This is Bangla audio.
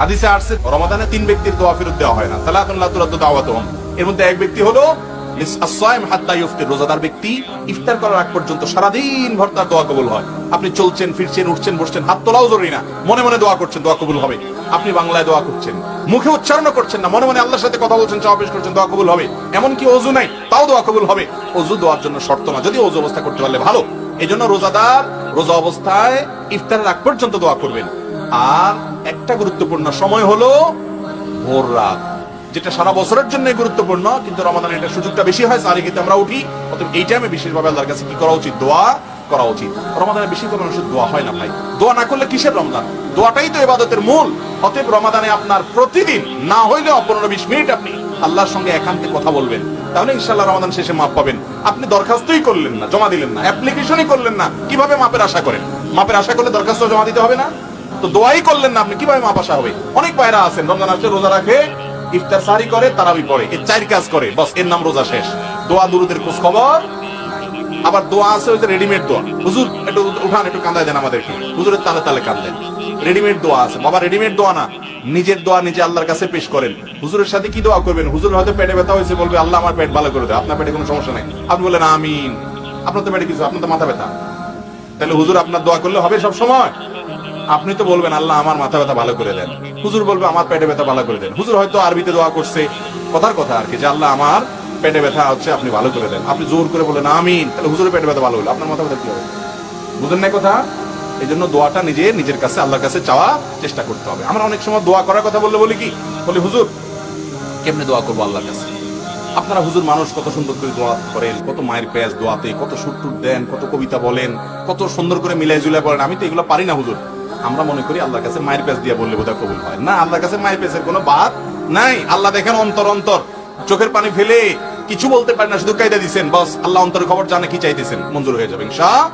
হাদিসে আসছে, রমাদানে তিন ব্যক্তির দোয়া ফেরত দেওয়া হয় না। সালাতুন লা তুরাদ্দু দাওয়াতুহুম। এর মধ্যে এক ব্যক্তি হলো রোজাদার ব্যক্তি। ইফতার করার আগ পর্যন্ত সারাদিন ভর তার দোয়া কবুল হয়। আপনি চলছেন, ফিরছেন, উঠছেন, বসছেন, হাত তোলাও জরুরি না। মনে মনে দোয়া করছেন, দোয়া কবুল হবে। আপনি বাংলায় দোয়া করছেন। মুখে উচ্চারণ করছেন না, মনে মনে আল্লাহর সাথে কথা বলছেন পেশ করছেন, দোয়া কবুল হবে। এমনকি অজু নাই, তাও দোয়া কবুল হবে। অজু দোয়ার জন্য শর্ত না, যদি অজু অবস্থা করতে পারলে ভালো। এই জন্য রোজাদার রোজা অবস্থায় ইফতারের আগ পর্যন্ত দোয়া করবেন। আর একটা গুরুত্বপূর্ণ সময় হলো ভোর রাত, যেটা সারা বছরের জন্য গুরুত্বপূর্ণ, কিন্তু রমাদানে এটা সুযোগটা বেশি হয়, সারি কিন্তু আমরা উঠি, অতএব এই টাইমে বিশেষভাবে আল্লাহর কাছে কি করা উচিত? দোয়া করা উচিত। রমাদানে বেশিরভাগ মানুষের দোয়া হয় না ভাই। দোয়া না করলে কিসের রমজান? দোয়াটাই তো ইবাদতের মূল। অতএব রমাদানে আপনার প্রতিদিন, না হইলে পনেরো বিশ মিনিট আপনি আল্লাহর সঙ্গে একান্তে কথা বলবেন। তাহলে ইনশাল্লাহ রমাদান শেষে মাপ পাবেন। আপনি দরখাস্তই করলেন না, জমা দিলেন না, অ্যাপ্লিকেশনই করলেন না। কীভাবে মাপের আশা করেন? মাপের আশা করলে দরখাস্ত জমা দিতে হবে না? তো দোয়াই করলেন না আপনি, কীভাবে মাপ আশা হবে? অনেক ভাইরা আছেন, রমজান আসলে রোজা রাখে, ইফতার সারি করে, তারাবি পড়ে, এই চার কাজ করে, বস, এর নাম রোজা শেষ। দোয়া, দুরুদের খোঁজ খবর আবার দোয়া আছে ওই যে রেডিমেড দোয়া। হুজুর, একটু উঠান, একটু কান্দায় দেন আমাদেরকে হুজুরের তালে তালে কান্দেন। রেডিমেড দোয়া আছে। বাবা রেডিমেড দোয়া না। নিজের দোয়া নিজে আল্লাহর কাছে পেশ করেন। হুজুরের সাথে কি দোয়া করবেন? হুজুর হয়তো পেটে ব্যথা হয়েছে, বলবে, আল্লাহ আমার পেট ভালো করে দেয় আপনার পেটে কোনো সমস্যা নাই। আপনি বলেন আমিন। আপনার তো পেটে কিছু, আপনার তো মাথা ব্যথা। তাহলে হুজুর আপনার দোয়া করলে হবে সব সময় আপনি তো বলবেন, আল্লাহ আমার মাথা ব্যথা ভালো করে দেন। হুজুর বলবে, আমার পেটে ব্যথা ভালো করে দেন। হুজুর হয়তো আরবিতে দোয়া করছে। কথার কথা আর কি, যে আল্লাহ আমার পেটে ব্যথা হচ্ছে, আপনি ভালো করে দেন। আপনি জোর করে বলেন আমিন। তাহলে হুজুরের পেটে ব্যথা ভালো হলো। আপনার মাথা ব্যথা কি হবে? বুঝেন না কথা? এই জন্য দোয়াটা নিজে, নিজের কাছে, আল্লাহর কাছে চাওয়া চেষ্টা করতে হবে। আমরা অনেক সময় দোয়া করার কথা বললে বলি কি? বলি, হুজুর, কেমনে দোয়া করব আল্লাহর কাছে? আপনারা হুজুর মানুষ কত সুন্দর করে দোয়া করেন, কত মায়ের পেঁয়াজ দোয়াতে, কত সুর দেন, কত কবিতা বলেন, কত সুন্দর করে মিলাই জুলাই বলেন। আমি তো এগুলো পারি না, হুজুর। আমরা মনে করি আল্লাহর কাছে মায়ের পেস দিয়ে বললে বোধহয় কবুল হয়। না, আল্লাহর কাছে মায়ের পেসের কোনো বাদ নাই। আল্লাহ দেখেন অন্তর অন্তর। চোখের পানি ফেলে কিছু বলতে পারে না, শুধু কায়দা দিচ্ছেন বস, আল্লাহ অন্তর খবর জানে কি চাইতেছেন। মঞ্জুর হয়ে যাবে, ইনশা